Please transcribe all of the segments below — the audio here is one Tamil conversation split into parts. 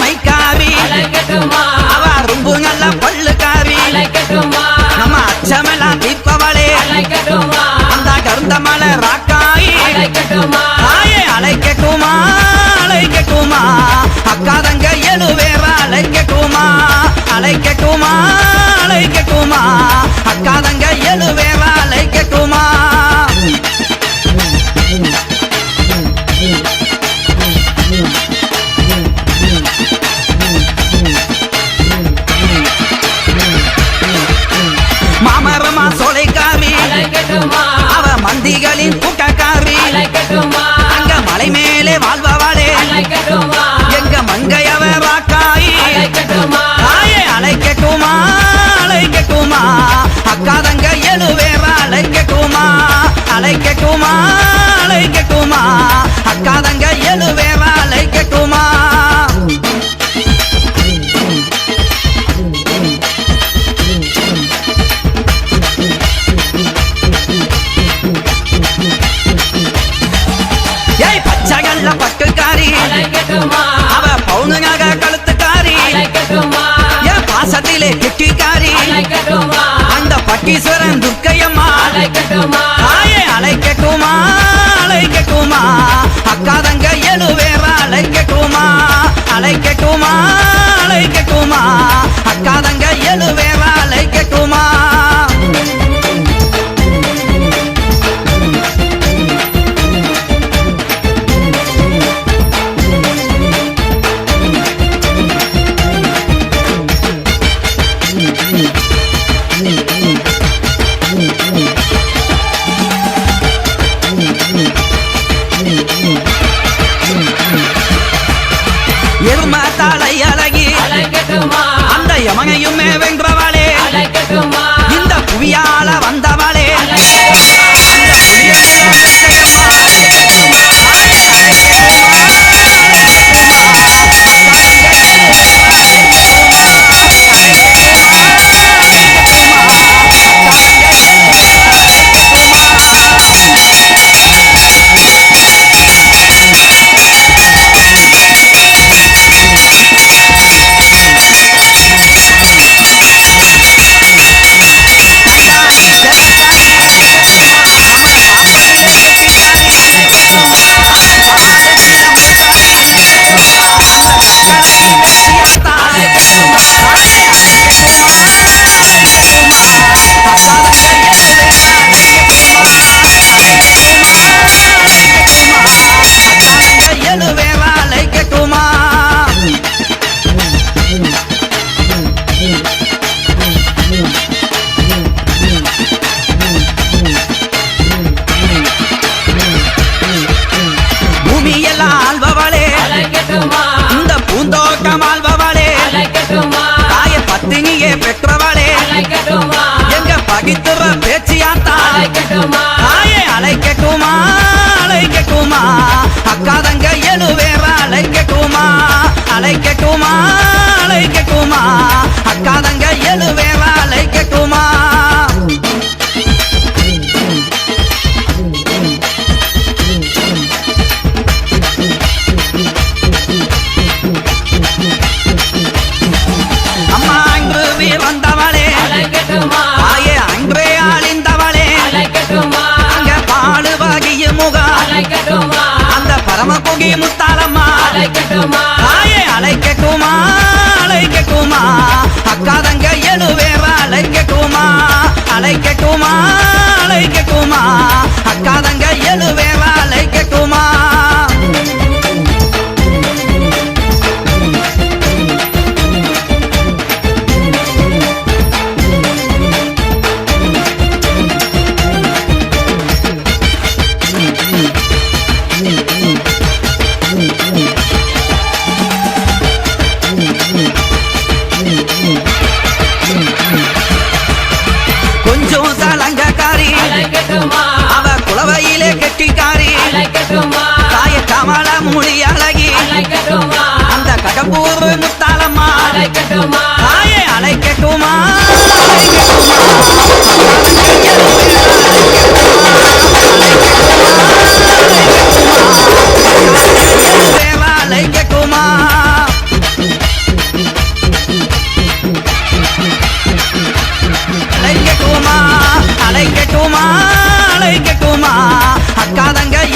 மைக்காரி அவ ரொம்ப நல்ல பல்லுக்காரி நம்ம அச்சமெல்லாம் தீர்ப்பவளே. அந்த கருந்த மலை ராக்காயி. அழைக்கட்டுமா தாயே அழைக்கட்டுமா அழைக்கட்டுமா. அக்காதங்க எழுவேற அழைக்கட்டுமா. அழைக்கட்டுமா அழைக்கட்டுமா. அக்காதங்க எழுவேற அவ மந்திகளின் கூட்டக்காரி. அங்க மலை மேலே வாழ்பவளே பச்சைகள்ல பட்டுக்காரி. அவ பவுனுங்க கழுத்துக்காரி. ஏன் பாசத்திலே கெட்டிக்காரி. அந்த பட்டீஸ்வரன் பத்தினியே அந்த பரம புகி முத்தாளம்மா அழைக்கட்டுமா தாயே அழைக்கட்டுமா அழைக்கட்டுமா. அக்காதங்க அவ குளவையிலே கெட்டிக்காரி. தாய கமல மொழி அழகி. அந்த கடம்பூர் முத்தாளம்மா. தாயே அழைக்கட்டுமா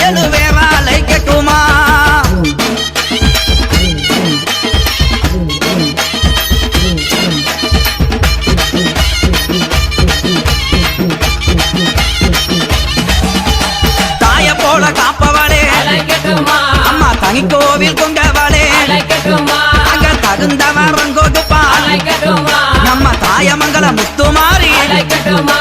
எது வேறாலை கட்டுமா? தாய போல காப்பவளே. அம்மா தனி கோவில் கொண்டவளே. அங்க தகுந்தவரங்கொடுப்பா நம்ம தாய மங்கள முத்துமாரி. கட்டுமா